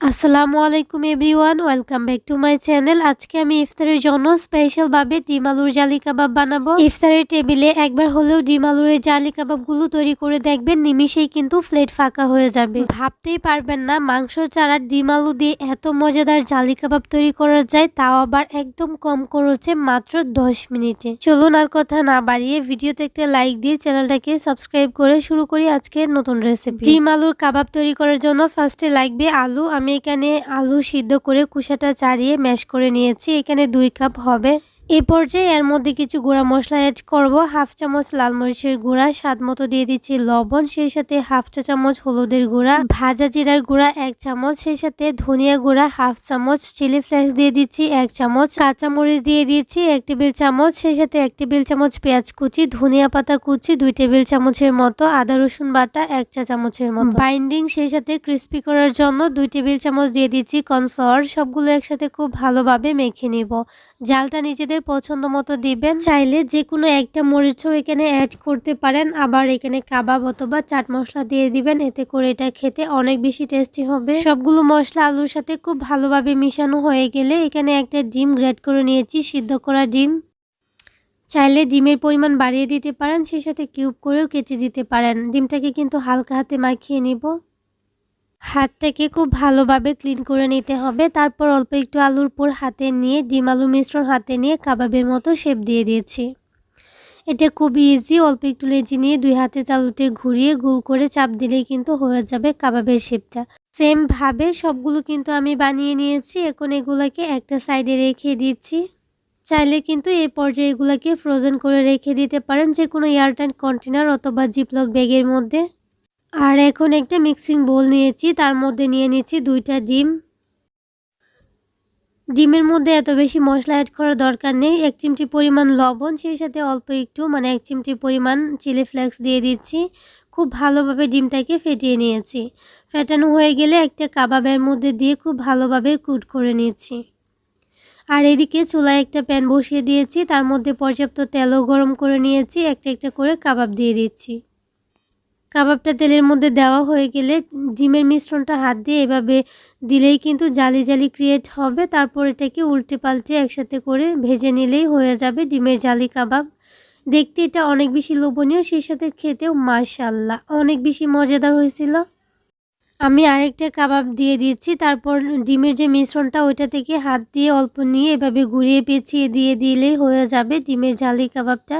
আসসালামু আলাইকুম everyone, welcome back to my channel. আজকে আমি ইফতারের জন্য স্পেশালভাবে ডিম আলুর জালি কাবাব বানাবো। ইফতারের টেবিলে একবার হলেও ডিম আলুর জালি কাবাবগুলো তৈরি করে দেখবেন, নিমিশেই কিন্তু প্লেট ফাঁকা হয়ে যাবে। ভাবতেই পারবেন না, মাংস ছাড়া ডিম আলু দিয়ে এত মজাদার জালি কাবাব তৈরি করা যায়, তাও আবার একদম কম খরচে মাত্র দশ মিনিটে। চলুন আর কথা না বাড়িয়ে ভিডিওতে একটা লাইক দিয়ে চ্যানেলটাকে সাবস্ক্রাইব করে শুরু করি আজকের নতুন রেসিপি। ডিম আলুর কাবাব তৈরি করার জন্য ফার্স্টে লাগবে আলু। আমি এখানে আলু সিদ্ধ করে কুসাটা চাড়িয়ে ম্যাশ করে নিয়েছি। এখানে দুই কাপ হবে। এই পর্যায়ে এর মধ্যে কিছু গুঁড়া মশলা অ্যাড করব। হাফ চামচ লাল মরিচের গুঁড়া, স্বাদ মতো দিয়ে দিচ্ছি লবণ, সেই সাথে হাফ চা চামচ হলুদের গুঁড়া, ভাজা জিরার গুঁড়া এক চামচ, সেই সাথে ধনিয়া গুঁড়া হাফ চামচ, চিলি ফ্লেক্স দিয়ে দিচ্ছি এক চামচ, কাঁচা মরিচ দিয়ে দিচ্ছি এক টেবিল চামচ, সেই সাথে এক টেবিল চামচ পেঁয়াজ কুচি, ধনিয়া পাতা কুচি, দুই টেবিল চামচের মতো আদা, রসুন বাটা এক চা চামচের মতো। বাইন্ডিং সেই সাথে ক্রিস্পি করার জন্য দুই টেবিল চামচ দিয়ে দিচ্ছি কর্নফ্লাওয়ার সবগুলো একসাথে খুব ভালোভাবে মেখে নিব। জালটা নিজেদের আপনাদের পছন্দ মতো দিবেন। চাইলে যে কোনো একটা মরিচও এখানে অ্যাড করতে পারেন। আবার এখানে কাবাব অথবা চাট মশলা দিয়ে দিবেন। এতে করে এটা খেতে অনেক বেশি টেস্টি হবে। সবগুলো মশলা আলুর সাথে খুব ভালোভাবে মিশানো হয়ে গেলে এখানে একটা ডিম গ্রেড করে নিয়েছি, সিদ্ধ করা ডিম। চাইলে ডিমের পরিমাণ বাড়িয়ে দিতে পারেন, সেই সাথে কিউব করেও কেটে দিতে পারেন। ডিমটাকে কিন্তু হালকা হাতে মাখিয়ে নিব। হাতটাকে খুব ভালোভাবে ক্লিন করে নিতে হবে। তারপর অল্প একটু আলুর পর হাতে নিয়ে, ডিম আলু মিশ্রণ হাতে নিয়ে কাবাবের মতো শেপ দিয়ে দিয়েছি। এটা খুব ইজি অল্প একটু লেজি নিয়ে দুই হাতে চালুতে ঘুরিয়ে গুল করে চাপ দিলেই কিন্তু হয়ে যাবে কাবাবের শেপটা সেমভাবে সবগুলো কিন্তু আমি বানিয়ে নিয়েছি। এখন এগুলোকে একটা সাইডে রেখে দিচ্ছি। চাইলে কিন্তু এই পর্যায়ে এগুলোকে ফ্রোজেন করে রেখে দিতে পারেন যে কোনো এয়ারটাইট কন্টেনার অথবা জিপলক ব্যাগের মধ্যে। আর এখন একটা মিক্সিং বোল নিয়েছি, তার মধ্যে নিয়ে নিয়েছি দুইটা ডিম। ডিমের মধ্যে এত বেশি মশলা অ্যাড করার দরকার নেই, এক চিমটি পরিমাণ লবণ, সেই সাথে অল্প একটু মানে এক চিমটি পরিমাণ চিলি ফ্লেক্স দিয়ে দিচ্ছি। খুব ভালোভাবে ডিমটাকে ফেটিয়ে নিয়েছি। ফেটানো হয়ে গেলে একটা কাবাবের মধ্যে দিয়ে খুব ভালোভাবে কুট করে নিয়েছি আর এদিকে চুলায় একটা প্যান বসিয়ে দিয়েছি, তার মধ্যে পর্যাপ্ত তেলও গরম করে নিয়েছি, একটা একটা করে কাবাব দিয়ে দিচ্ছি। কাবাবটা তেলের মধ্যে দেওয়া হয়ে গেলে ডিমের মিশ্রণটা হাত দিয়ে এভাবে দিলেই কিন্তু জালি জালি ক্রিয়েট হবে। তারপর এটাকে উল্টে পাল্টে একসাথে করে ভেজে নিলেই হয়ে যাবে ডিমের জালি কাবাব। দেখতে এটা অনেক বেশি লোভনীয়, সেই সাথে খেতেও মাশাল্লাহ অনেক বেশি মজাদার হয়েছিল। আমি আরেকটা কাবাব দিয়ে দিচ্ছি। তারপর ডিমের যে মিশ্রণটা, ওইটা থেকে হাত দিয়ে অল্প নিয়ে এভাবে ঘুরিয়ে পেঁচিয়ে দিয়ে দিলেই হয়ে যাবে ডিমের জালি কাবাবটা।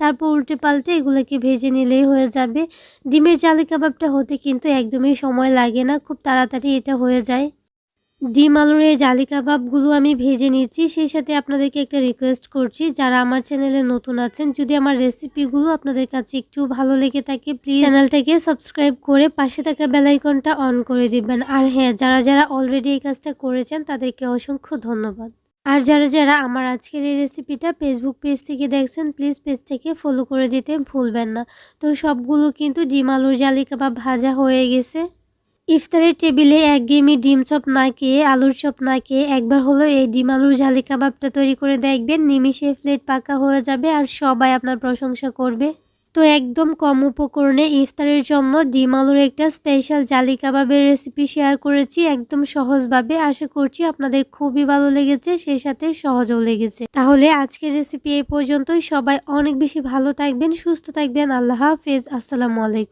তারপর উল্টে পাল্টে এগুলোকে ভেজে নিলেই হয়ে যাবে। ডিমের জালি কাবাবটা হতে কিন্তু একদমই সময় লাগে না, খুব তাড়াতাড়ি এটা হয়ে যায়। ডিম আলুর এই জালি কাবাবগুলো আমি ভেজে নিচ্ছি। সেই সাথে আপনাদেরকে একটা রিকোয়েস্ট করছি, যারা আমার চ্যানেলে নতুন আছেন, যদি আমার রেসিপিগুলো আপনাদের কাছে একটু ভালো লেগে থাকে প্লিজ চ্যানেলটাকে সাবস্ক্রাইব করে পাশে থাকা বেলাইকনটা অন করে দিবেন। আর হ্যাঁ যারা যারা অলরেডি এই কাজটা করেছেন, তাদেরকে অসংখ্য ধন্যবাদ। আর যারা যারা আমার আজকের এই রেসিপিটা ফেসবুক পেজ থেকে দেখছেন প্লিজ পেজটাকে ফলো করে দিতে ভুলবেন না। তো সবগুলো কিন্তু ডিম আলুর জালি কাবাব ভাজা হয়ে গেছে। ইফতারের টেবিলে এক গেমি ডিম চপ না খেয়ে আলুর চপ না খেয়ে একবার হলো এই ডিম আলুর জালি কাবাবটা তৈরি করে দেখবেন। নিমিশে প্লেট পাকা হয়ে যাবে আর সবাই আপনার প্রশংসা করবে। তো একদম কম উপকরণে ইফতারের জন্য ডিম আলুর একটা স্পেশাল জালি কাবাবের রেসিপি শেয়ার করেছি একদম সহজভাবে। আশা করছি আপনাদের খুবই ভালো লেগেছে, সেই সাথে সহজও লেগেছে। তাহলে আজকের রেসিপি এই পর্যন্তই। সবাই অনেক বেশি ভালো থাকবেন, সুস্থ থাকবেন। আল্লাহ হাফেজ। আসসালামু আলাইকুম।